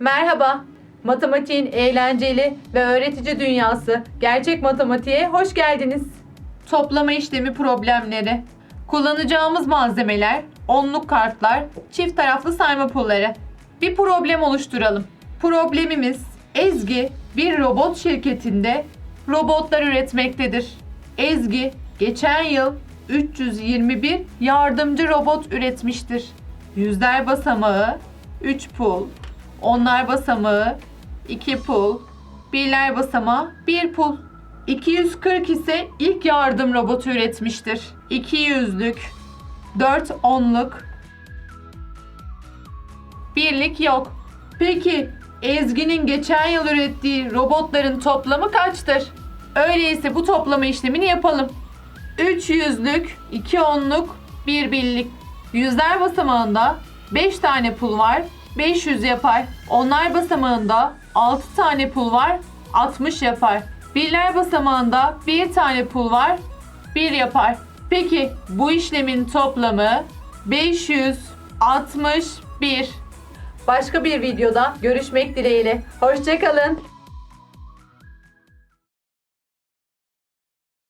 Merhaba. Matematiğin eğlenceli ve öğretici dünyası gerçek matematiğe hoş geldiniz. Toplama işlemi problemleri. Kullanacağımız malzemeler, onluk kartlar, çift taraflı sayma pulları. Bir problem oluşturalım. Problemimiz Ezgi bir robot şirketinde robotlar üretmektedir. Ezgi geçen yıl 321 yardımcı robot üretmiştir. Yüzler basamağı 3 pul, onlar basamağı 2 pul, birler basamağı 1 pul. 240 ise ilk yardım robotu üretmiştir. 200'lük, 4 onluk, birlik yok. Peki Ezgi'nin geçen yıl ürettiği robotların toplamı kaçtır? Öyleyse bu toplama işlemini yapalım. 3 yüzlük, 2 onluk, 1 birlik. Yüzler basamağında 5 tane pul var, 500 yapar. Onlar basamağında 6 tane pul var, 60 yapar. Birler basamağında 1 tane pul var, 1 yapar. Peki bu işlemin toplamı 561. Başka bir videoda görüşmek dileğiyle. Hoşçakalın.